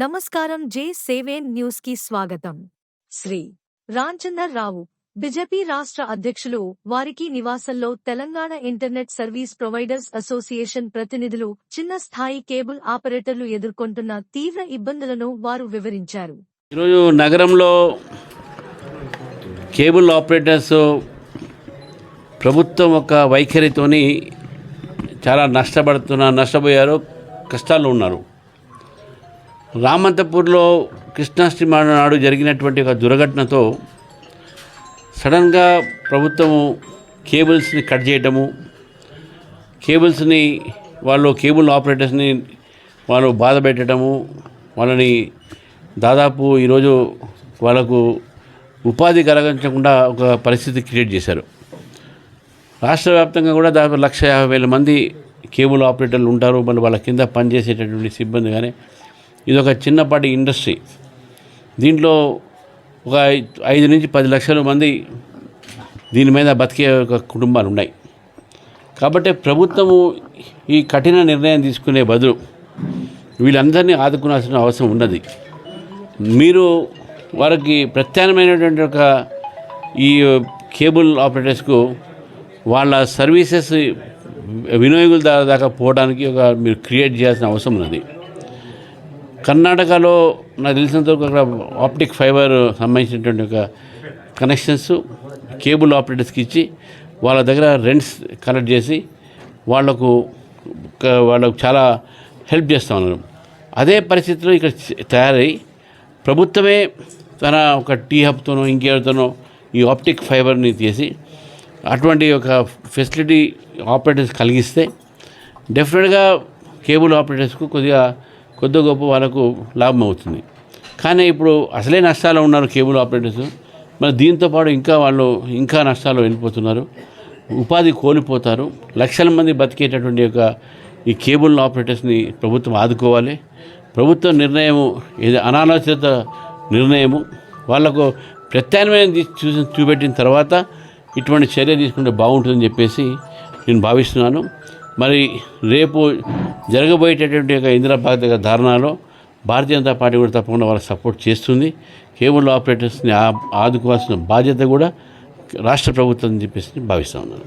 నమస్కారం జే సేవేన్ న్యూస్కి స్వాగతం. శ్రీ రాంచందర్ రావు బిజెపి రాష్ట్ర అధ్యక్షులు వారికి నివాసంలో Telangana internet service providers association ప్రతినిధులు చిన్న స్థాయి కేబుల్ ఆపరేటర్లు ఎదుర్కొంటున్న తీవ్ర ఇబ్బందులను వారు వివరించారు. ఈరోజు నగరంలో కేబుల్ ఆపరేటర్స్ ప్రభుత్వం ఒక వైఖరితోని చాలా నష్టపడుతున్న నష్టపోయారు కష్టాల్లో ఉన్నారు. రామంతపూర్లో కృష్ణాష్టమి నాడు జరిగినటువంటి ఒక దుర్ఘటనతో సడన్గా ప్రభుత్వము కేబుల్స్ని కట్ చేయటము కేబుల్స్ని వాళ్ళు కేబుల్ ఆపరేటర్స్ని వాళ్ళు బాధ పెట్టడము వాళ్ళని దాదాపు ఈరోజు వాళ్ళకు ఉపాధి కలగించకుండా ఒక పరిస్థితి క్రియేట్ చేశారు. రాష్ట్ర వ్యాప్తంగా కూడా దాదాపు లక్ష యాభై వేల మంది కేబుల్ ఆపరేటర్లు ఉంటారు మళ్ళీ వాళ్ళ కింద పనిచేసేటటువంటి సిబ్బంది కానీ ఇది ఒక చిన్నపాటి ఇండస్ట్రీ. దీంట్లో ఒక ఐదు నుంచి పది లక్షల మంది దీని మీద బతికే ఒక కుటుంబాలు ఉన్నాయి కాబట్టి ప్రభుత్వము ఈ కఠిన నిర్ణయం తీసుకునే బదులు వీళ్ళందరినీ ఆదుకునాల్సిన అవసరం ఉన్నది. మీరు వారికి ప్రత్యామ్నాయమైనటువంటి ఒక ఈ కేబుల్ ఆపరేటర్స్కు వాళ్ళ సర్వీసెస్ వినియోగదారు దాకా పోవడానికి ఒక మీరు క్రియేట్ చేయాల్సిన అవసరం ఉన్నది. కర్ణాటకలో నాకు తెలిసినంతవరకు అక్కడ ఆప్టిక్ ఫైబర్ సంబంధించినటువంటి ఒక కనెక్షన్స్ కేబుల్ ఆపరేటర్స్కి ఇచ్చి వాళ్ళ దగ్గర రెంట్స్ కలెక్ట్ చేసి వాళ్ళకు వాళ్ళకు చాలా హెల్ప్ చేస్తూ ఉన్నారు. అదే పరిస్థితిలో ఇక్కడ తయారై ప్రభుత్వమే తన ఒక టీ హబ్తోనో ఇంకేతోనో ఈ ఆప్టిక్ ఫైబర్ని తీసి అటువంటి ఒక ఫెసిలిటీ ఆపరేటర్స్ కలిగిస్తే డెఫినెట్గా కేబుల్ ఆపరేటర్స్కు కొద్దిగా కొద్ది గొప్ప వాళ్ళకు లాభం అవుతుంది. కానీ ఇప్పుడు అసలే నష్టాలు ఉన్నారు కేబుల్ ఆపరేటర్స్. మరి దీంతో పాటు ఇంకా వాళ్ళు ఇంకా నష్టాలు వెళ్ళిపోతున్నారు. ఉపాధి కోల్పోతారు. లక్షల మంది బతికేటటువంటి యొక్క ఈ కేబుల్ ఆపరేటర్స్ని ప్రభుత్వం ఆదుకోవాలి. ప్రభుత్వ నిర్ణయము ఇది అనాలోచిత నిర్ణయము. వాళ్ళకు ప్రత్యామ్నాయం చూసి చూపెట్టిన తర్వాత ఇటువంటి చర్య తీసుకుంటే బాగుంటుందని చెప్పేసి నేను భావిస్తున్నాను. మరి రేపు జరగబోయేటటువంటి యొక్క ఇందిరాబాద్ దగ్గర ధారణలో భారతీయ జనతా పార్టీ కూడా తప్పకుండా వాళ్ళకి సపోర్ట్ చేస్తుంది. కేబుల్ ఆపరేటర్స్ని ఆదుకోవాల్సిన బాధ్యత కూడా రాష్ట్ర ప్రభుత్వం అని చెప్పేసి భావిస్తూ ఉన్నాను.